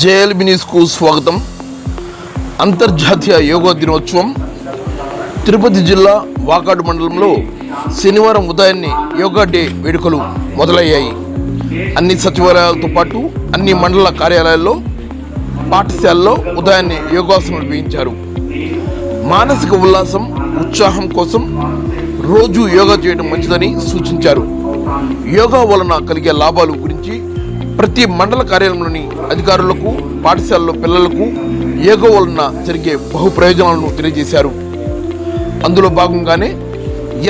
JLB న్యూస్కు స్వాగతం. అంతర్జాతీయ యోగా దినోత్సవం. తిరుపతి జిల్లా వాకాడు మండలంలో శనివారం ఉదయాన్నే యోగా డే వేడుకలు మొదలయ్యాయి. అన్ని సచివాలయాలతో పాటు అన్ని మండల కార్యాలయాల్లో పాఠశాలలో ఉదయాన్నే యోగాసనాలు వేయించారు. మానసిక ఉల్లాసం ఉత్సాహం కోసం రోజు యోగా చేయడం మంచిదని సూచించారు. యోగా వలన కలిగే లాభాలు గురించి ప్రతి మండల కార్యాలయంలోని అధికారులకు పాఠశాలలో పిల్లలకు ఏగో వలన జరిగే బహు ప్రయోజనాలను తెలియజేశారు. అందులో భాగంగానే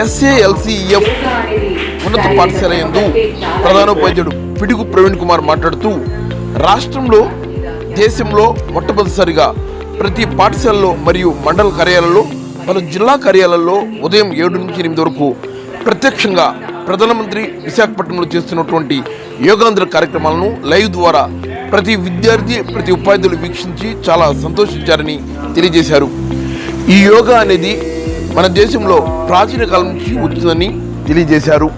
ఎస్ఏఎల్సిఎఫ్ ఉన్నత పాఠశాల యందు ప్రధానోపాధ్యాయుడు పిడుగు ప్రవీణ్ కుమార్ మాట్లాడుతూ రాష్ట్రంలో దేశంలో మొట్టమొదటిసారిగా ప్రతి పాఠశాలలో మరియు మండల కార్యాలయంలో పలు జిల్లా కార్యాలయాల్లో ఉదయం ఏడు నుంచి ఎనిమిది వరకు ప్రత్యక్షంగా ప్రధానమంత్రి విశాఖపట్నంలో చేస్తున్నటువంటి యోగాంధ్ర కార్యక్రమాలను లైవ్ ద్వారా ప్రతి విద్యార్థి ప్రతి ఉపాధ్యాయులు వీక్షించి చాలా సంతోషించారని తెలియజేశారు. ఈ యోగా అనేది మన దేశంలో ప్రాచీన కాలం నుంచి వచ్చిందని తెలియజేశారు.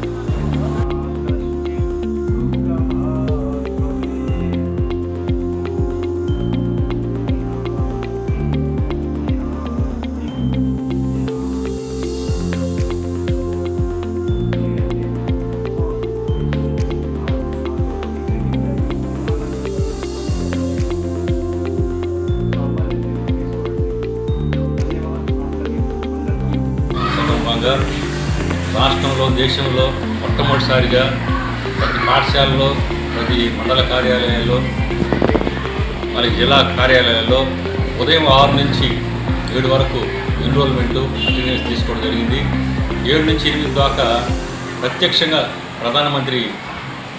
సందర్భంగా రాష్ట్రంలో దేశంలో మొట్టమొదటిసారిగా ప్రతి పాఠశాలలో ప్రతి మండల కార్యాలయాల్లో మరి జిల్లా కార్యాలయాల్లో ఉదయం ఆరు నుంచి ఏడు వరకు ఎన్రోల్మెంటు అటెండెన్స్ తీసుకోవడం జరిగింది. ఏడు నుంచి ఎనిమిది దాకా ప్రత్యక్షంగా ప్రధానమంత్రి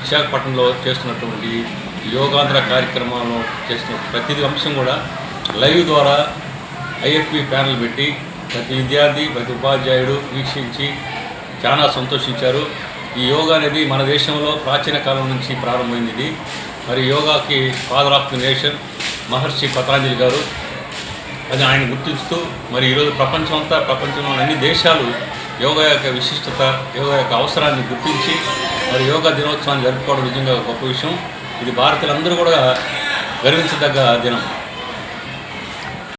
విశాఖపట్నంలో చేస్తున్నటువంటి యోగాంధ్ర కార్యక్రమంలో చేస్తున్న ప్రతి అంశం కూడా లైవ్ ద్వారా ఐఎఫ్పి ప్యానల్ పెట్టి ప్రతి విద్యార్థి ప్రతి ఉపాధ్యాయుడు వీక్షించి చాలా సంతోషించారు. ఈ యోగా అనేది మన దేశంలో ప్రాచీన కాలం నుంచి ప్రారంభమైంది ఇది. మరి యోగాకి father of the nation Maharshi Patanjali గారు అది ఆయన గుర్తిస్తూ మరి ఈరోజు ప్రపంచం అంతా ప్రపంచంలోని అన్ని దేశాలు యోగా యొక్క విశిష్టత యోగా యొక్క అవసరాన్ని గుర్తించి మరి యోగా దినోత్సవాన్ని జరుపుకోవడం నిజంగా గొప్ప విషయం. ఇది భారతీయులందరూ కూడా గర్వించదగ్గ దినం.